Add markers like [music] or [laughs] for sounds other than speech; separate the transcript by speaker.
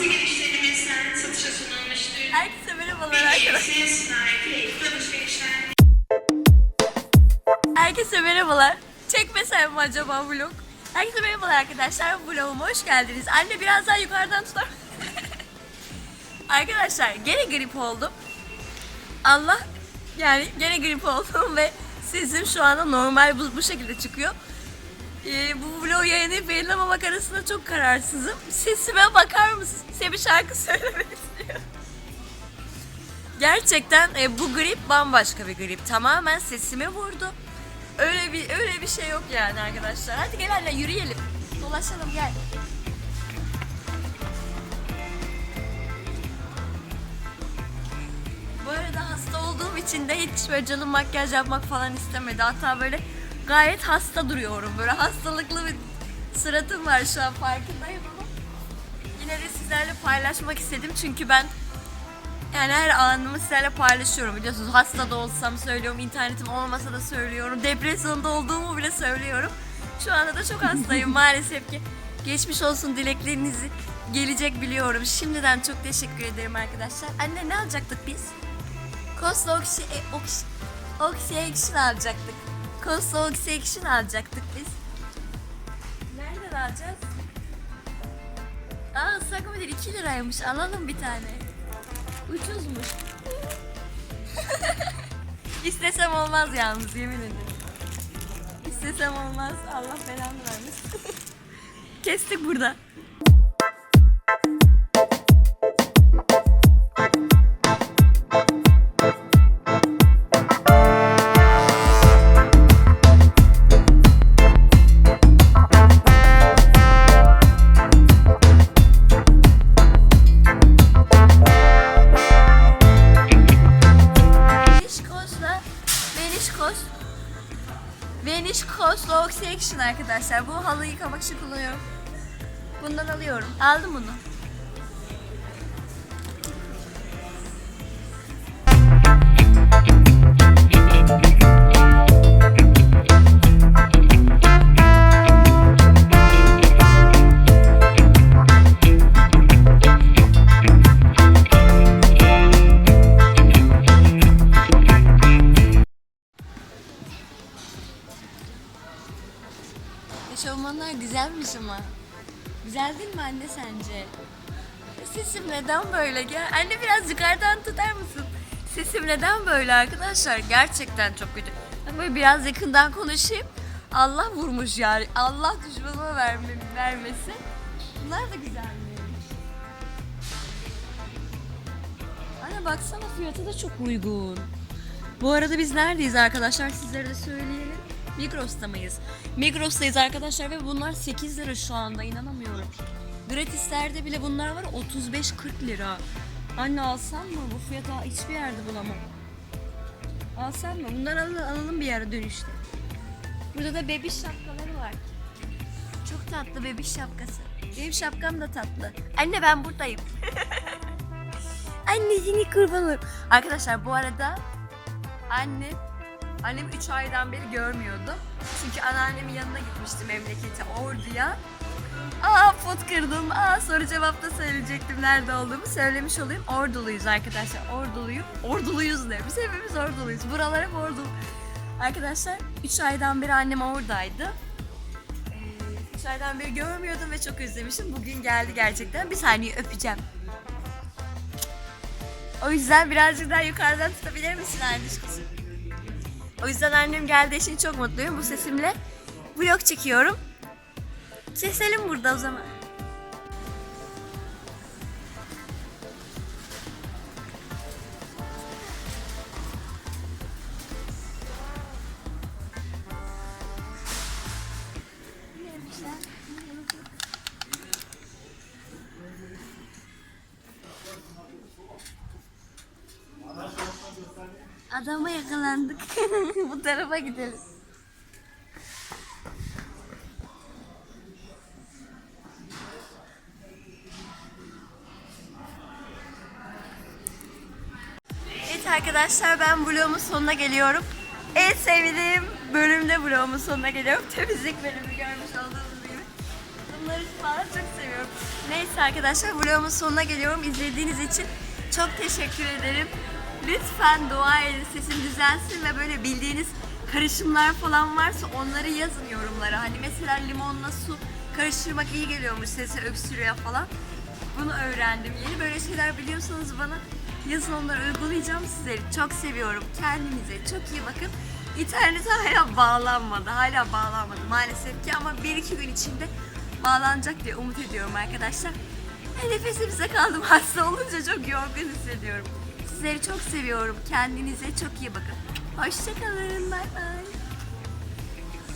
Speaker 1: Satışa sunulmuştur.
Speaker 2: Herkese merhabalar arkadaşlar. Herkese merhabalar. Çekmesem mi acaba vlog? Herkese merhabalar arkadaşlar. Vloguma hoş geldiniz. Anne biraz daha yukarıdan tutar. [laughs] arkadaşlar gene grip oldum. Allah yani gene grip oldum [laughs] ve sesim şu anda normal bu, bu şekilde çıkıyor. Ee, bu vlog yayınlayıp yayınlamamak arasında çok kararsızım. Sesime bakar mısın? Size bir şarkı [laughs] söylemek. Gerçekten e, bu grip bambaşka bir grip. Tamamen sesime vurdu. Öyle bir öyle bir şey yok yani arkadaşlar. Hadi gel anne yürüyelim. Dolaşalım gel. Bu arada hasta olduğum için de hiç böyle canım makyaj yapmak falan istemedi. Hatta böyle gayet hasta duruyorum. Böyle hastalıklı bir suratım var şu an farkındayım ama yine de sizlerle paylaşmak istedim çünkü ben yani her anımı sizlerle paylaşıyorum biliyorsunuz. Hasta da olsam söylüyorum, internetim olmasa da söylüyorum. Depresyonda olduğumu bile söylüyorum. Şu anda da çok hastayım [laughs] maalesef ki. Geçmiş olsun dileklerinizi gelecek biliyorum. Şimdiden çok teşekkür ederim arkadaşlar. Anne ne alacaktık biz? Costa Oxy, e, Oxy, Oxy Action alacaktık. Costa Oxy Action alacaktık biz. Nereden alacağız? Aa ıslak mendil 2 liraymış. Alalım bir tane. Ucuzmuş. [laughs] İstesem olmaz yalnız yemin ederim. İstesem olmaz. Allah belanı vermesin. [laughs] Kestik burada. Venişkos'la Oxy Action arkadaşlar. Bu halı yıkamak için kullanıyorum. Bundan alıyorum. Aldım bunu. Eşofmanlar güzelmiş ama. Güzel değil mi anne sence? Sesim neden böyle? Gel. Anne biraz yukarıdan tutar mısın? Sesim neden böyle arkadaşlar? Gerçekten çok kötü. Ben böyle biraz yakından konuşayım. Allah vurmuş yani. Allah düşmanıma verme, vermesin. Bunlar da güzelmiş. Anne baksana fiyatı da çok uygun. Bu arada biz neredeyiz arkadaşlar? Sizlere de söyleyelim. Migros'ta mıyız? Migros'tayız arkadaşlar ve bunlar 8 lira şu anda inanamıyorum. Gratislerde bile bunlar var 35-40 lira. Anne alsam mı? Bu fiyata hiçbir yerde bulamam. Alsam mı? Bunları alalım, alalım bir yere dönüşte. Burada da bebiş şapkaları var. Çok tatlı bebiş şapkası. Benim şapkam da tatlı. Anne ben buradayım. [laughs] Anne seni kurban olurum. Arkadaşlar bu arada anne annem 3 aydan beri görmüyordu. Çünkü anneannemin yanına gitmişti memlekete Ordu'ya. Aa pot kırdım. Aa soru cevapta söyleyecektim nerede olduğumu. Söylemiş olayım. Orduluyuz arkadaşlar. Orduluyum. Orduluyuz ne? Biz hepimiz orduluyuz. Buralar hep ordulu. Arkadaşlar 3 aydan beri annem oradaydı. 3 aydan beri görmüyordum ve çok özlemişim. Bugün geldi gerçekten. Bir saniye öpeceğim. O yüzden birazcık daha yukarıdan tutabilir misin Erdişkisi? O yüzden annem geldiği için çok mutluyum. Bu sesimle vlog çekiyorum. Keselim burada o zaman. Adama yakalandık. [laughs] Bu tarafa gidelim. Evet arkadaşlar ben vlogumun sonuna geliyorum. En sevdiğim bölümde vlogumun sonuna geliyorum. [laughs] Temizlik bölümü görmüş olduğunuz gibi. Bunları falan çok seviyorum. Neyse arkadaşlar vlogumun sonuna geliyorum. İzlediğiniz için çok teşekkür ederim. Lütfen dua edin sesim düzelsin ve böyle bildiğiniz karışımlar falan varsa onları yazın yorumlara. Hani mesela limonla su karıştırmak iyi geliyormuş sesi öksürüyor falan. Bunu öğrendim. Yeni böyle şeyler biliyorsanız bana yazın onları uygulayacağım sizleri. Çok seviyorum. Kendinize çok iyi bakın. İnternet hala bağlanmadı. Hala bağlanmadı maalesef ki ama bir iki gün içinde bağlanacak diye umut ediyorum arkadaşlar. Nefesimize kaldım. [laughs] Hasta olunca çok yorgun hissediyorum. Sizleri çok seviyorum. Kendinize çok iyi bakın. Hoşçakalın. Bay bay.